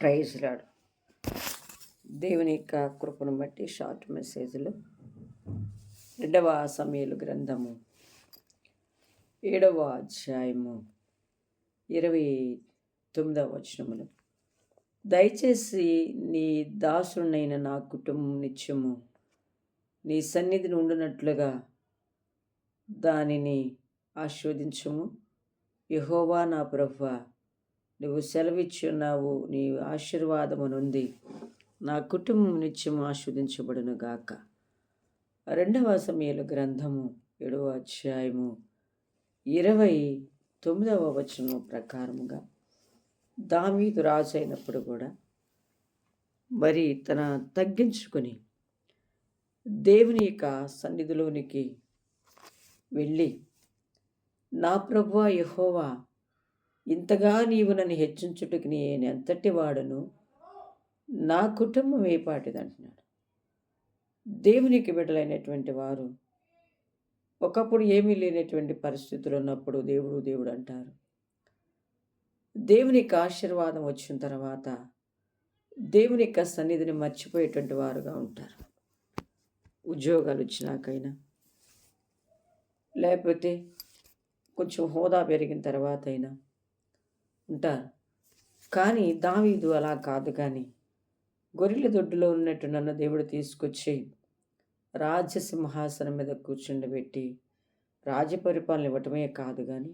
Praise రాడు దేవుని యొక్క కృపను బట్టి షార్ట్ మెసేజ్లు. రెండవ సమయలు గ్రంథము. ఏడవ అధ్యాయము. ఇరవై తొమ్మిదవ వచనములు. దయచేసి నీ దాసునైన నా కుటుంబం నిత్యము నీ సన్నిధిని ఉండునట్లుగా దానిని ఆస్వాదించము యహోవా నా ప్రభు నువ్వు సెలవిచ్చున్నావు నీ ఆశీర్వాదమునుంది నా కుటుంబం నిత్యం ఆస్వాదించబడును గాక. రెండవ సమయంలో గ్రంథము ఏడవ అధ్యాయము ఇరవై తొమ్మిదవ వచనం ప్రకారముగా దామీదు రాజు అయినప్పుడు కూడా మరి తన తగ్గించుకొని దేవుని యొక్క సన్నిధిలోనికి వెళ్ళి నా ప్రభువ యహోవా ఇంతగా నీవు నన్ను హెచ్చించుటకు నేను ఎంతటి వాడను? నా కుటుంబం ఏ పాటిది అంటున్నాడు. దేవునికి బిడ్డలైనటువంటి వారు ఒకప్పుడు ఏమీ లేనటువంటి పరిస్థితులు ఉన్నప్పుడు దేవుడు దేవుడు అంటారు. దేవునికి ఆశీర్వాదం వచ్చిన తర్వాత దేవుని యొక్క సన్నిధిని మర్చిపోయేటువంటి వారుగా ఉంటారు. ఉద్యోగాలు వచ్చినాకైనా లేకపోతే కొంచెం హోదా పెరిగిన తర్వాత అయినా ఉంటారు కానీ దావీదు అలా కాదు కానీ గొర్రెల దొడ్డులో ఉన్నట్టు నన్ను దేవుడు తీసుకొచ్చి రాజ్యసింహాసనం మీద కూర్చుండబెట్టి రాజ్యపరిపాలన ఇవ్వటమే కాదు కానీ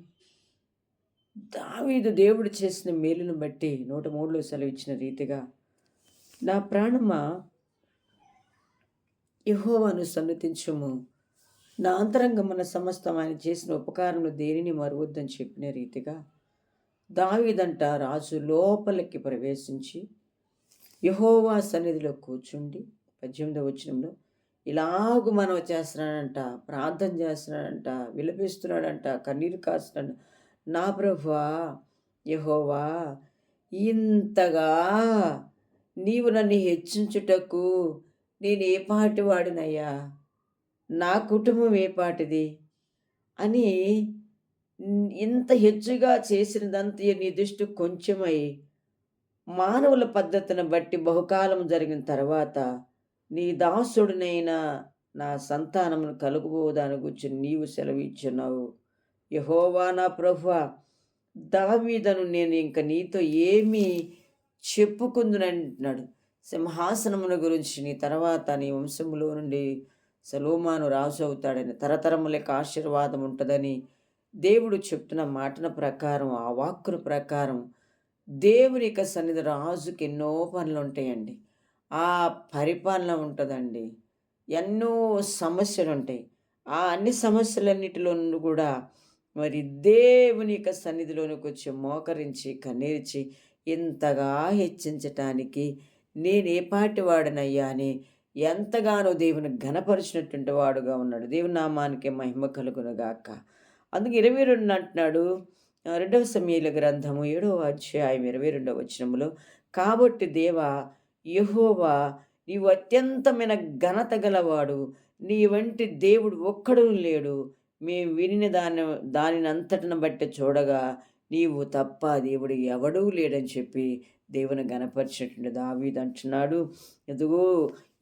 దావీదు దేవుడు చేసిన మేలును బట్టి నూట మూడులో సెలవిచ్చిన రీతిగా నా ప్రాణమా యహోవాను సన్నతించము. నా అంతరంగమున సమస్తం ఆయన చేసిన ఉపకారములు దేనిని మరువద్దని చెప్పిన రీతిగా దావీదంట రాజు లోపలికి ప్రవేశించి యహోవా సన్నిధిలో కూర్చుండి పద్దెనిమిదవ వచనంలో ఇలాగు మనం చేస్తున్నాడంట ప్రార్థన చేస్తున్నాడంట విలపిస్తున్నాడంట కన్నీరు కాస్తున్నాడు నా ప్రభువా యహోవా ఇంతగా నీవు నన్ను హెచ్చించుటకు నేను ఏ పాటి వాడినయ్యా? నా కుటుంబం ఏ పాటిది? అని ఇంత హెచ్చుగా చేసినదంత నీ దృష్టి కొంచెమై మానవుల పద్ధతిని బట్టి బహుకాలం జరిగిన తర్వాత నీ దాసుడినైన నా సంతానమును కలుగుబోదాని గురించి నీవు సెలవిచ్చున్నావు. యహోవా నా ప్రభు దావీదను నేను ఇంక నీతో ఏమీ చెప్పుకుందునంటున్నాడు సింహాసనముల గురించి నీ తర్వాత నీ వంశములో నుండి సలోమాను రాజు అవుతాడని తరతరములకు ఆశీర్వాదం ఉంటుందని దేవుడు చెప్తున్న మాటల ప్రకారం ఆ వాక్కుల ప్రకారం దేవుని యొక్క సన్నిధి రాజుకి ఎన్నో పనులు ఉంటాయండి. ఆ పరిపాలన ఉంటుందండి. ఎన్నో సమస్యలు ఉంటాయి. ఆ అన్ని సమస్యలన్నిటిలో కూడా మరి దేవుని యొక్క సన్నిధిలోనికి వచ్చి మోకరించి కన్నీర్చి ఇంతగా హెచ్చించటానికి నేను ఏ పాటి వాడినయ్యా అని ఎంతగానో దేవుని ఘనపరిచినటువంటి వాడుగా ఉన్నాడు. దేవుని నామానికి మహిమ కలుగునుగాక. అందుకు ఇరవై రెండు అంటున్నాడు రెండవ సమయాల గ్రంథము ఏడవ అధ్యాయం ఇరవై రెండవ వచనములో కాబట్టి దేవ యహోవా నీవు అత్యంతమైన ఘనత గలవాడు నీ వంటి దేవుడు ఒక్కడు లేడు. మేము వినిన దాని దానిని అంతటిని బట్టి చూడగా నీవు తప్ప దేవుడు ఎవడూ లేడని చెప్పి దేవుని గణపరిచినటువంటి దావీది అంటున్నాడు. ఎదుగు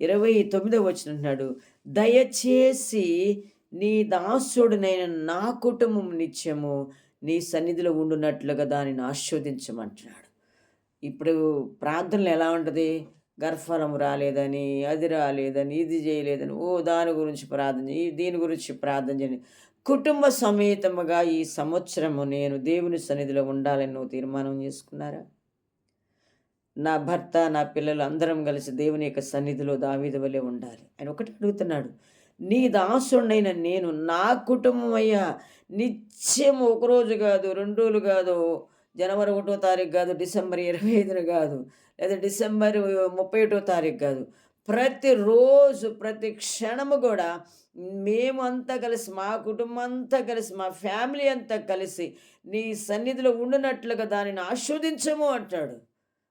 ఇరవై తొమ్మిదవ వచ్చినట్టున్నాడు దయచేసి నీ దాసుడునైన నా కుటుంబం నిత్యము నీ సన్నిధిలో ఉండునట్లుగా దానిని ఆస్వాదించమంటున్నాడు ఇప్పుడు ప్రార్థనలు ఎలా ఉంటుంది? గర్భఫలం రాలేదని అది రాలేదని ఇది చేయలేదని ఓ దాని గురించి ప్రార్థన చేయి దీని గురించి ప్రార్థన చేయని కుటుంబ సమేతముగా ఈ సంవత్సరము నేను దేవుని సన్నిధిలో ఉండాలని నువ్వు తీర్మానం చేసుకున్నారా? నా భర్త నా పిల్లలు అందరం కలిసి దేవుని యొక్క సన్నిధిలో దావీదు వలె ఉండాలి ఆయన ఒకటి అడుగుతున్నాడు. నీ దాసుడైన నేను నా కుటుంబం అయ్యా నిత్యం ఒకరోజు కాదు రెండు రోజులు కాదు జనవరి ఒకటో తారీఖు కాదు డిసెంబర్ ఇరవై ఐదున కాదు లేదా డిసెంబర్ ముప్పై ఒకటో తారీఖు కాదు. ప్రతిరోజు ప్రతి క్షణము కూడా మేము అంతా కలిసి మా కుటుంబం అంతా కలిసి మా ఫ్యామిలీ అంతా కలిసి నీ సన్నిధిలో ఉండినట్లుగా దానిని ఆస్వాదించము అంటాడు.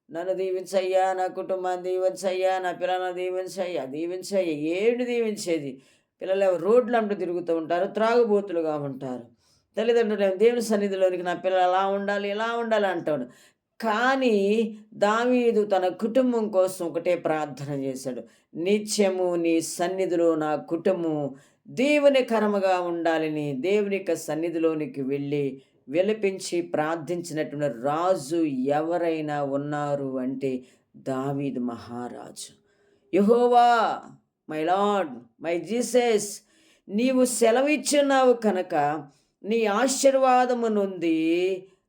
నన్ను దీవించయ్యా నా కుటుంబాన్ని దీవించయ్యా నా పిల్లలను దీవించయ్యా దీవించయ్యా. ఏడు దీవించేది. పిల్లలు రోడ్లు అంటూ తిరుగుతూ ఉంటారు త్రాగుబోతులుగా ఉంటారు. తల్లిదండ్రులు దేవుని సన్నిధిలోనికి నా పిల్లలు అలా ఉండాలి ఇలా ఉండాలి అంటాడు. కానీ దావీదు తన కుటుంబం కోసం ఒకటే ప్రార్థన చేశాడు. నిత్యము నీ సన్నిధిలో నా కుటుంబం దేవుని కరముగా ఉండాలని దేవుని యొక్క సన్నిధిలోనికి వెళ్ళి విలపించి ప్రార్థించినటువంటి రాజు ఎవరైనా ఉన్నారు అంటే దావీద్ మహారాజు. యహోవా మై లార్డ్ మై జీసస్ నీవు సెలవిచ్చున్నావు కనుక నీ ఆశీర్వాదము నుండి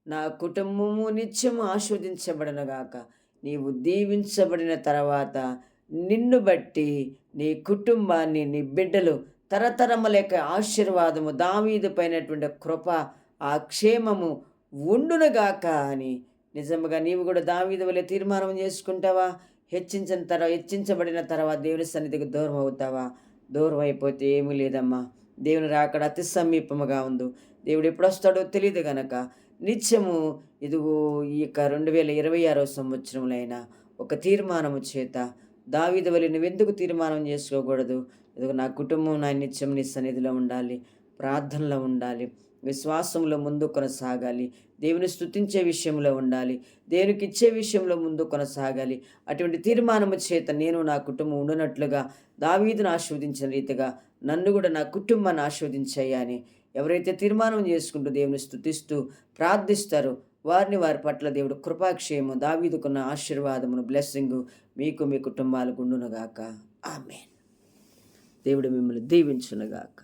నా కుటుంబము నిత్యం ఆస్వాదించబడనుగాక నీవు దీవించబడిన తర్వాత నిన్ను బట్టి నీ కుటుంబాన్ని నీ బిడ్డలు తరతరముల యొక్క ఆశీర్వాదము దావీదు పైనటువంటి కృప ఆ క్షేమము ఉండునుగాక అని. నిజముగా నీవు కూడా దావీదు వలె తీర్మానం చేసుకుంటావా? హెచ్చించిన తర్వాత హెచ్చించబడిన తర్వాత దేవుని సన్నిధికి దూరం అవుతావా? దూరం అయిపోతే ఏమీ లేదమ్మా. దేవుని రాకడ అతి సమీపముగా ఉందో దేవుడు ఎప్పుడు వస్తాడో తెలియదు గనక. నిత్యము ఇదిగో ఈ యొక్క రెండు వేల ఇరవై ఆరో సంవత్సరంలో అయినా ఒక తీర్మానము చేత దావీదు వలె నువ్వెందుకు తీర్మానం చేసుకోకూడదు? ఇదిగో నా కుటుంబం నా నిత్యం నీ సన్నిధిలో ఉండాలి. ప్రార్థనలో ఉండాలి. విశ్వాసంలో ముందు కొనసాగాలి. దేవుని స్థుతించే విషయంలో ఉండాలి. దేవునికి ఇచ్చే విషయంలో ముందు కొనసాగాలి. అటువంటి తీర్మానము చేత నేను నా కుటుంబం ఉండునట్లుగా దావీదును ఆస్వాదించిన రీతిగా నన్ను కూడా నా కుటుంబాన్ని ఆస్వాదించాయని ఎవరైతే తీర్మానం చేసుకుంటూ దేవుని స్థుతిస్తూ ప్రార్థిస్తారో వారిని వారి పట్ల దేవుడు కృపాక్షయము దావీదుకున్న ఆశీర్వాదమును బ్లెస్సింగ్ మీకు మీ కుటుంబాలకు ఉండునుగాక ఆమెన్. దేవుడు మిమ్మల్ని దీవించునుగాక